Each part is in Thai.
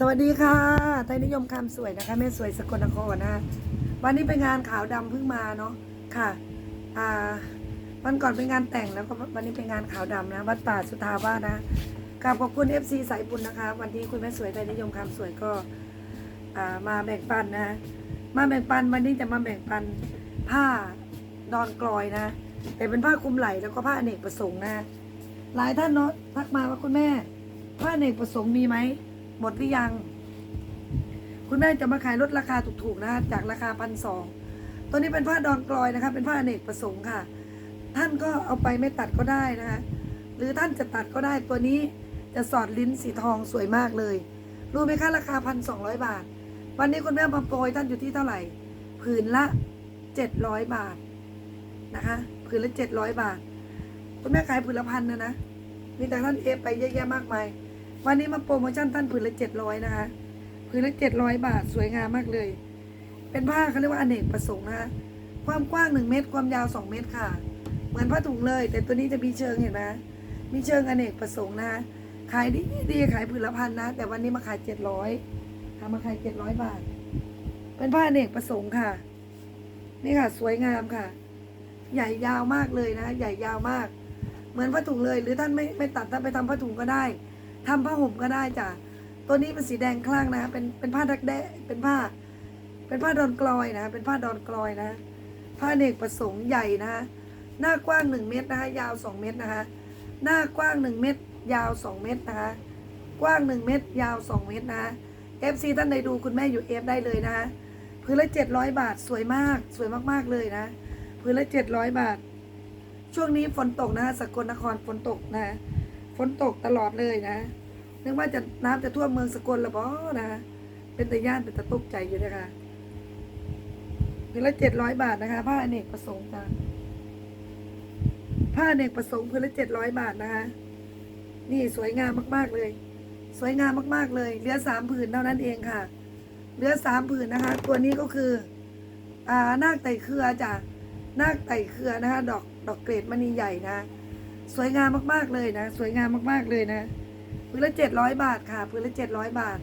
สวัสดีค่ะ ไทยนิยมคำสวยนะคะแม่สวยสกลนครนะคะวันนี้เป็นงานขาวดำเพิ่งมาเนาะค่ะอ่าวันก่อนเป็นงานแต่งแล้วก็วันนี้เป็นงานขาวดำนะวัดป่าสุทาวาสนะกราบขอบคุณ FC สายบุญนะคะ วันนี้คุณแม่สวยไทยนิยมคำสวยก็อ่ามาแบ่งปันนะ มาแบ่งปันวันนี้จะมาแบ่งปันผ้าดอนกลอยนะ แต่เป็นผ้าคลุมไหล่แล้วก็ผ้าอเนกประสงค์นะ หลายท่านเนาะทักมาว่าคุณแม่ผ้าอเนกประสงค์มีไหม หมดหรือยัง คุณแม่จะมาขายลดราคาถูกๆนะจากราคาพันสองตัวนี้เป็นผ้าดอนกลอยนะคะ เป็นผ้าอเนกประสงค์ค่ะ ท่านก็เอาไปไม่ตัดก็ได้นะคะ หรือท่านจะตัดก็ได้ตัวนี้จะสอดลิ้นสีทองสวยมากเลย รู้ไหมคะราคาพันสองร้อยบาท วันนี้คุณแม่มาโปรยท่านอยู่ที่เท่าไหร่ผืนละเจ็ดร้อยบาทนะคะผืนละเจ็ดร้อยบาท คุณแม่ขายผืนละพันนะนะมีแต่ท่านเอฟไปเยอะแยะมากมาย วันนี้มาโปรโมชั่นท่านผืนละเจ็ดร้อยนะคะผืนละเจ็ดร้อยบาทสวยงามมากเลย เป็นผ้าเขาเรียกว่าอเนกประสงค์นะคะความกว้างหนึ่งเมตรความยาวสองเมตรค่ะ เหมือนผ้าถุงเลย แต่ตัวนี้จะมีเชิงเห็นไหมมีเชิงอเนกประสงค์นะคะขายดีดีขายผืนละพันนะ แต่วันนี้มาขายเจ็ดร้อยทำมาขายเจ็ดร้อยบาท เป็นผ้าอเนกประสงค์ค่ะ นี่ค่ะ สวยงามค่ะ ใหญ่ยาวมากเลยนะ ใหญ่ยาวมาก เหมือนผ้าถุงเลย หรือท่านไม่ไม่ตัดท่านไปทำผ้าถุงก็ได้ ทำผ้าห่มก็ได้จ้ะตัวนี้เป็นสีแดงคลั่งนะเป็นเป็นผ้าดักแด้เป็นผ้า เป็นผ้าดอนกลอยนะเป็นผ้าดอนกลอยนะ ผ้าเนกประสงค์ใหญ่นะหน้ากว้างหนึ่งเมตรนะคะยาวสองเมตรนะคะหน้ากว้างหนึ่งเมตร ยาวสองเมตรนะคะกว้างหนึ่งเมตร ยาวสองเมตรนะเอฟซีท่านใดดูคุณแม่อยู่เอฟได้เลยนะคะพื้นละเจ็ดร้อยบาทสวยมากสวยมากๆเลยนะพื้นละเจ็ดร้อยบาท ช่วงนี้ฝนตกนะสกลนครฝนตกนะ ฝนตกตลอดเลยนะนึกว่าจะน้ำจะท่วมเมืองสกลหรือเปล่นะเป็นตะย่านเป็นตะตุกใจอยู่นะคะพื้นละเจ็ดร้อยบาทนะคะ ผ้าอเนกประสงค์จ้ะผ้าอเนกประสงค์พื้นละเจ็ดร้อยบาทนะคะ นี่สวยงามมากๆเลย สวยงามมากๆเลยเหลือสามผืนเท่านั้นเองค่ะเหลือสามผืนนะคะ ตัวนี้ก็คืออ่านาคไต่เครือจ้ะนาคไต่เครือนะคะ ดอกดอกเกรดมณีใหญ่นะ สวยงามมากๆเลยนะ สวยงามมากๆเลยนะพื้นละเจ็ดร้อยบาทค่ะพื้นละเจ็ดร้อยบาท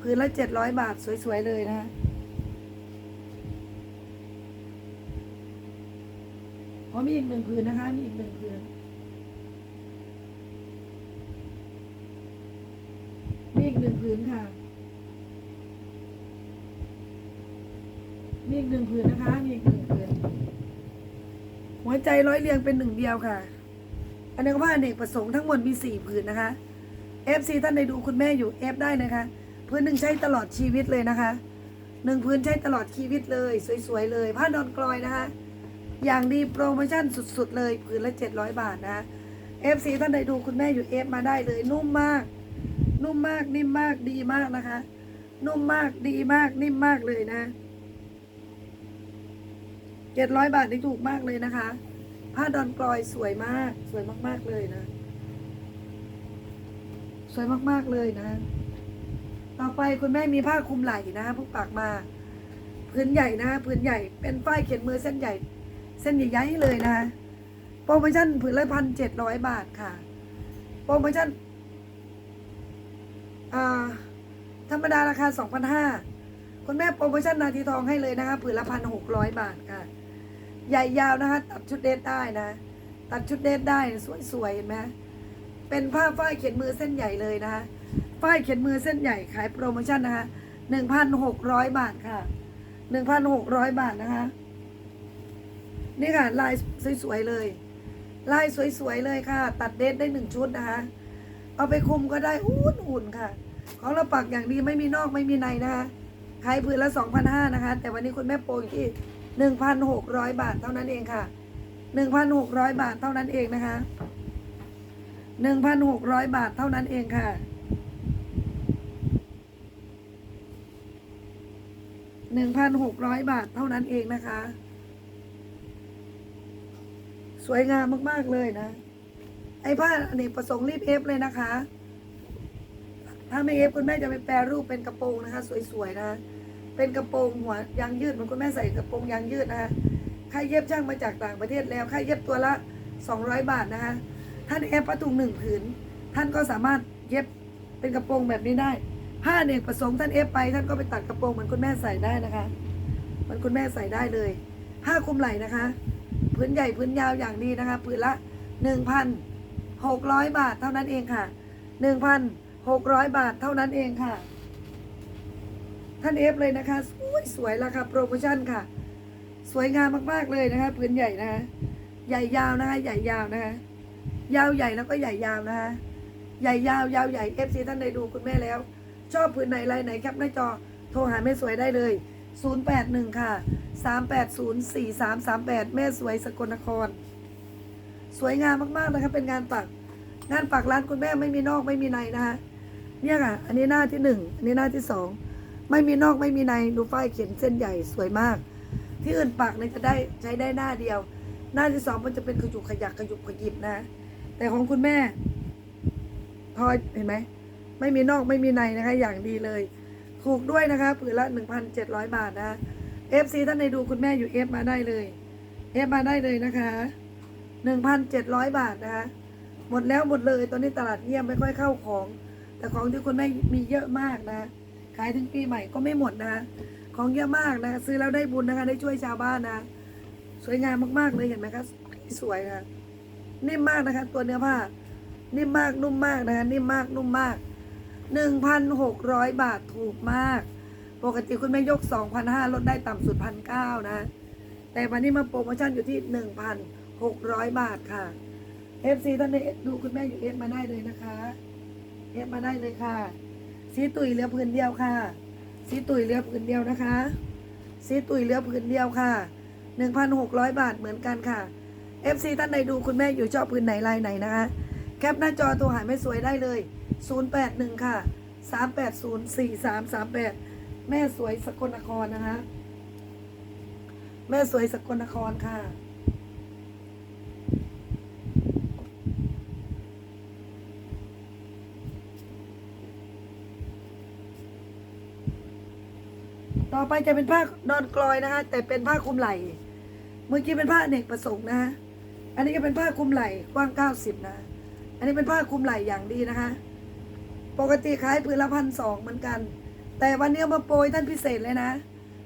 พื้นละเจ็ดร้อยบาทสวยๆเลยนะพราะมีอีกหนึ่งพื้นนะคะ มีอีกหนึ่งพื้นมีอีกหนึ่งพื้นค่ะมีอีกหนึ่งพื้นนะคะ มีอีกหนึ่งพื้นหัวใจร้อยเรียงเป็นหนึ่งเดียวค่ะ อันนี้ก็ว่าอเนกประสงค์ทั้งหมดมีสี่ผืนนะคะ FC ท่านใดดูคุณแม่อยู่ F ได้นะคะพื้นหนึ่งใช้ตลอดชีวิตเลยนะคะหนึ่งพื้นใช้ตลอดชีวิตเลย สวยๆเลย ผ้าดอนกลอยนะคะ อย่างดีโปรโมชั่นสุดๆเลยผืนละเจ็ดร้อยบาทนะ FC ท่านใดดูคุณแม่อยู่ F มาได้เลย นุ่มมาก นุ่มมากนิ่มมากดีมากนะคะ นุ่มมากดีมากนิ่มมากเลยนะเจ็ดร้อยบาทนี่ถูกมากเลยนะคะ ผ้าดอนกลอยสวยมาก สวยมาก ๆ เลยนะ สวยมาก ๆ เลยนะ ต่อไปคุณแม่มีผ้าคลุมไหล่นะผู้ปากมาพื้นใหญ่นะพื้นใหญ่เป็นฝ้ายเขียนมือเส้นใหญ่ เส้นใหญ่ๆเลยนะโปรโมชั่นผืนละพันเจ็ดร้อยบาทค่ะ โปรโมชั่นธรรมดาราคาสองพันห้าคุณแม่โปรโมชั่นนาทีทองให้เลยนะคะผืนละพันหกร้อยบาทค่ะ ใหญ่ยาวนะคะตัดชุดเดทได้นะ ตัดชุดเดทได้สวยๆเห็นไหมเป็นผ้าฝ้ายเขียนมือเส้นใหญ่เลยนะคะฝ้ายเขียนมือเส้นใหญ่ขายโปรโมชั่นนะคะหนึ่งพันหกร้อยบาทค่ะหนึ่งพันหกร้อยบาทนะคะ นี่ค่ะ ลายสวยๆเลย ลายสวยๆเลยค่ะ ตัดเดทได้หนึ่งชุดนะคะ เอาไปคุมก็ได้อุ่นๆค่ะ ของเราปักอย่างดีไม่มีนอกไม่มีในนะคะขายผืนละสองพันห้านะคะ แต่วันนี้คุณแม่โปรอยู่ที่ หนึ่งพันหกร้อยบาทเท่านั้นเองค่ะหนึ่งพันหกร้อยบาทเท่านั้นเองนะคะหนึ่งพันหกร้อยบาทเท่านั้นเองค่ะหนึ่งพันหกร้อยบาทเท่านั้นเองนะคะ สวยงามมาก ๆ เลยนะ ไอ้ผ้าอเนกประสงค์รีบเอฟเลยนะคะ ถ้าไม่เอฟคุณแม่จะไปแปรรูปเป็นกระโปรงนะคะ สวย ๆ นะคะ เป็นกระโปรงหัวยางยืดเหมือนคุณแม่ใส่กระโปรงยางยืดนะคะค่าเย็บช่างมาจากต่างประเทศแล้วค่าเย็บตัวละ 200 บาทนะคะท่านเอฟผ้าถุงหนึ่งผืน ท่านก็สามารถเย็บเป็นกระโปรงแบบนี้ได้ ผ้าเนกประสงค์ท่านเอฟไป ท่านก็ไปตัดกระโปรงเหมือนคุณแม่ใส่ได้นะคะเหมือนคุณแม่ใส่ได้เลย ผ้าคลุมไหล่นะคะพื้นใหญ่พื้นยาวอย่างดีนะคะพื้นละหนึ่งพันหกร้อยบาทเท่านั้นเองค่ะหนึ่งพันหกร้อยบาทเท่านั้นเองค่ะ ท่านเอฟเลยนะคะสวยสวยราคาโปรโมชั่นค่ะ สวยงามมากๆเลยนะคะพื้นใหญ่นะคะใหญ่ยาวนะคะใหญ่ยาวนะคะยาวใหญ่แล้วก็ใหญ่ยาวนะคะใหญ่ยาวยาวใหญ่เอฟซีท่านใดดูคุณแม่แล้ว ชอบพื้นไหนลายไหนแคปหน้าจอโทรหาแม่สวยได้เลย 081 ค่ะ 380 4338 แม่สวยสกลนคร สวยงามมากๆนะคะเป็นงานปัก งานปักร้านคุณแม่ไม่มีนอกไม่มีในนะคะเนี่ยค่ะ อันนี้หน้าที่หนึ่งอันนี้หน้าที่สอง ไม่มีนอกไม่มีในดูฝ้ายเขียนเส้นใหญ่สวยมาก ที่อื่นปักเนี่ยจะได้ใช้ได้หน้าเดียว หน้าที่สองมันจะเป็นขยุกขยักขยุกขยิบนะ แต่ของคุณแม่ทอยเห็นไหมไม่มีนอกไม่มีในนะคะ อย่างดีเลย ถูกด้วยนะคะผืนละ 1,700 บาทนะ FC ท่านในดูคุณแม่อยู่ F มาได้เลย F มาได้เลยนะคะ1,700 บาทนะคะหมดแล้วหมดเลยตอนนี้ตลาดเงียบไม่ค่อยเข้าของ แต่ของที่คุณแม่มีเยอะมากนะ ขายถึงปีใหม่ก็ไม่หมดนะของเยอะมากนะซื้อแล้วได้บุญนะคะ ได้ช่วยชาวบ้านนะสวยงามมากๆเลยเห็นไหมคะสวยนะนิ่มมากนะคะ ตัวเนื้อผ้า นิ่มมากนุ่มมากนะคะนิ่มมากนุ่มมาก1,600บาทถูกมาก ปกติคุณแม่ยก2,500ลดได้ต่ำสุด1,900นะ แต่วันนี้มาโปรโมชั่นอยู่ที่1,600บาทค่ะ FC ท่านใดดูคุณแม่อยู่เอฟมาได้เลยนะคะเอฟมาได้เลยค่ะ สีตุยเหลือผืนเดียวค่ะ สีตุยเหลือผืนเดียวนะคะ สีตุยเหลือผืนเดียวค่ะ 1,600 บาทเหมือนกันค่ะ FC ท่านใดดูคุณแม่อยู่ชอบผืนไหนลายไหนนะคะ แคปหน้าจอตัวหายไม่สวยได้เลย 081 ค่ะ 380 4338 แม่สวยสกลนครนะคะ แม่สวยสกลนครค่ะ ไปจะเป็นผ้านอนกลอยนะคะแต่เป็นผ้าคลุมไหล่เมื่อกี้เป็นผ้าเนกประสงค์นะคะอันนี้ก็เป็นผ้าคลุมไหล่กว้าง90นะ อันนี้เป็นผ้าคลุมไหล่อย่างดีนะคะ ปกติขายผืนละพันสองเหมือนกัน แต่วันนี้มาโปรยท่านพิเศษเลยนะ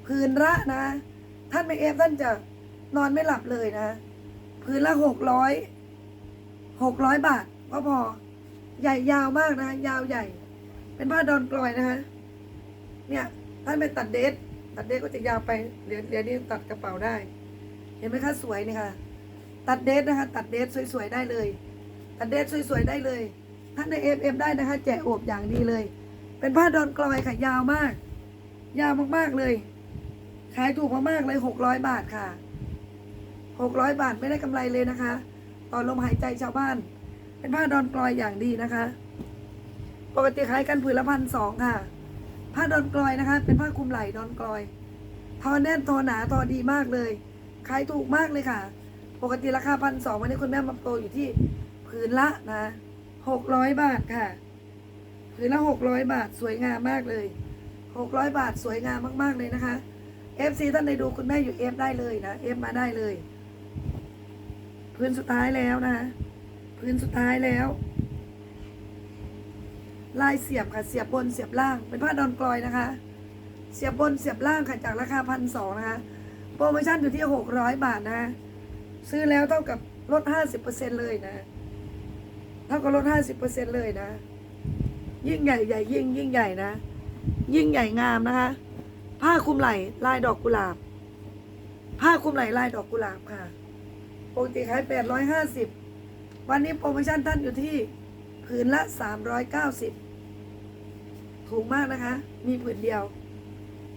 ผืนละนะ ท่านไม่เอฟท่านจะนอนไม่หลับเลยนะผืนละหกร้อยหกร้อยบาทก็พอ ใหญ่ยาวมากนะ ยาวใหญ่ เป็นผ้าดอนกลอยนะคะเนี่ยท่านไปตัดเดท ตัดเดทก็จะยาวไปเหรียญเหรียญนี้ตัดกระเป๋าได้ เห็นไหมคะสวยนี่ค่ะ ตัดเดทนะคะ ตัดเดทสวยๆได้เลย ตัดเดทสวยๆได้เลยท่านในเอฟเอฟได้นะคะ แจกโอบอย่างดีเลย เป็นผ้าดอนกลอยค่ะยาวมาก ยาวมากๆเลย ขายถูกมากๆเลยหกร้อยบาทค่ะหกร้อยบาทไม่ได้กำไรเลยนะคะต่อลมหายใจชาวบ้าน เป็นผ้าดอนกลอยอย่างดีนะคะ ปกติขายกันผืนละพันสองค่ะ ผ้าดอนกลอยนะคะ เป็นผ้าคลุมไหล่ดอนกลอย ทอแน่นทอหนาทอดีมากเลย ขายถูกมากเลยค่ะ ปกติราคาพันสองวันนี้คุณแม่มาโปรอยู่ที่ผืนละนะหกร้อยบาทค่ะ ผืนละหกร้อยบาทสวยงามมากเลยหกร้อยบาทสวยงามมากๆเลยนะคะ FC ท่านใดดูคุณแม่อยู่ F ได้เลยนะ F มาได้เลย พื้นสุดท้ายแล้วนะ พื้นสุดท้ายแล้ว ลายเสียบค่ะ เสียบบนเสียบล่าง เป็นผ้าดอนกลอยนะคะ เสียบบนเสียบล่างค่ะจากราคาพันสองนะคะ โปรโมชั่นอยู่ที่หกร้อยบาทนะ ซื้อแล้วเท่ากับลดห้าสิบเปอร์เซ็นเลยนะ เท่ากับลดห้าสิบเปอร์เซ็นเลยนะ ยิ่งใหญ่ใหญ่ยิ่งยิ่งใหญ่นะ ยิ่งใหญ่งามนะคะ ผ้าคลุมไหล่ลายดอกกุหลาบ ผ้าคลุมไหล่ลายดอกกุหลาบค่ะ ปกติขายแปดร้อยห้าสิบวันนี้โปรโมชั่นท่านอยู่ที่ผืนละสามร้อยเก้าสิบ ถูกมากนะคะ มีผืนเดียว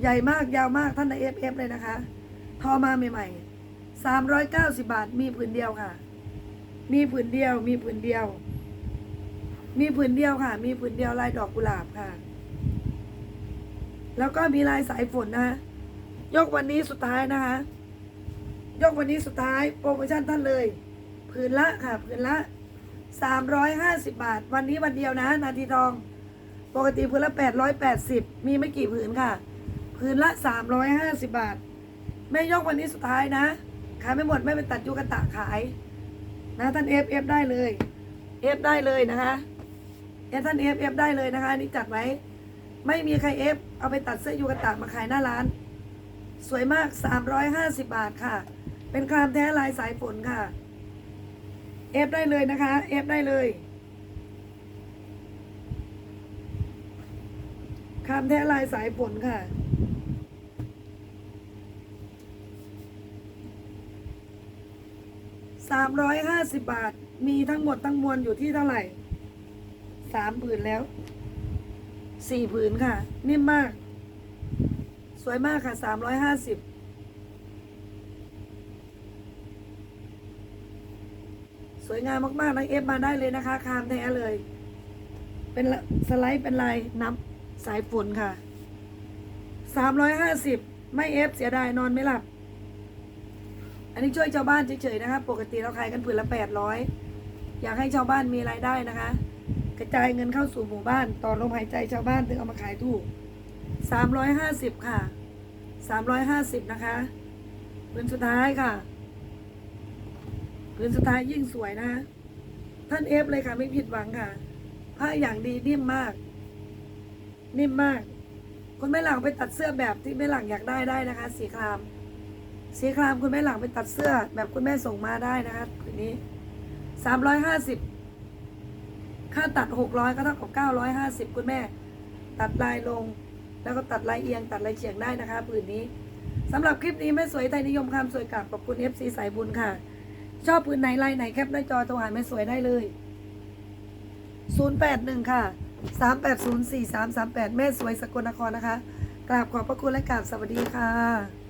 ใหญ่มากยาวมากท่านในเอฟเอฟเลยนะคะ ทอมาใหม่ๆสามร้อยเก้าสิบาท มีผืนเดียวค่ะ มีผืนเดียว มีผืนเดียว มีผืนเดียวค่ะ มีผืนเดียวลายดอกกุหลาบค่ะ แล้วก็มีลายสายฝนนะะยกวันนี้สุดท้ายนะคะ ยกวันนี้สุดท้ายโปรโมชั่นท่านเลยผืนละค่ะผืนละสามร้อยห้าสิบาท วันนี้วันเดียวนะ นาทีทอง ปกติผืนละแปดร้อยแปดสิบมีไม่กี่ผืนค่ะ ผืนละสามร้อยห้าสิบาท แม่ยกวันนี้สุดท้ายนะ ขายไม่หมดแม่ไปตัดยูกตะขาย นะท่านเอฟเอฟได้เลย เอฟได้เลยนะคะเอฟท่านเอฟเอฟได้เลยนะคะนี่จัดไว้ ไม่มีใครเอฟเอาไปตัดเสื้อยูกตะมาขายหน้าร้าน สวยมาก 350 บาทค่ะ เป็นครามแท้ลายสายฝนค่ะ เอฟได้เลยนะคะ เอฟได้เลย ครามแท้ลายสายฝนค่ะ สามร้อยห้าสิบบาท มีทั้งหมดทั้งมวลอยู่ที่เท่าไหร่ สามผืนแล้ว สี่ผืนค่ะ นิ่มมาก สวยมากค่ะสามร้อยห้าสิบสวยงามมากๆนะเอฟมาได้เลยนะคะ คามแท้เลย เป็นสไลด์เป็นลายน้ำ สายฝนค่ะสามร้อยห้าสิบไม่เอฟเสียดายนอนไม่หลับ อันนี้ช่วยชาวบ้านเฉยๆนะคะปกติเราขายกันผืนละแปดร้อยอยากให้ชาวบ้านมีรายได้นะคะ กระจายเงินเข้าสู่หมู่บ้านต่อลมหายใจชาวบ้านถึงเอามาขายถูกสามร้อยห้าสิบค่ะสามร้อยห้าสิบนะคะผืนสุดท้ายค่ะผืนสุดท้ายยิ่งสวยนะคะท่านเอฟเลยค่ะไม่ผิดหวังค่ะผ้าอย่างดีนิ่มมาก นิ่มมาก คุณแม่หลังไปตัดเสื้อแบบที่แม่หลังอยากได้ได้นะคะ สีคราม สีครามคุณแม่หลังไปตัดเสื้อแบบคุณแม่ส่งมาได้นะคะคืนนี้สามร้อยห้าสิบค่าตัดหกร้อยก็เท่ากับเก้าร้อยห้าสิบคุณแม่ ตัดลายลง แล้วก็ตัดลายเอียง ตัดลายเฉียงได้นะคะผืนนี้สำหรับคลิปนี้แม่สวยไทยนิยมคำสวยกลับขอบคุณเอฟซีสายบุญค่ะ ชอบผืนไหนลายไหนแคปหน้าจอโทรหาแม่สวยได้เลย 081 ค่ะ 380 4338 แม่สวยสกลนครนะคะ กราบขอบพระคุณและกราบสวัสดีค่ะ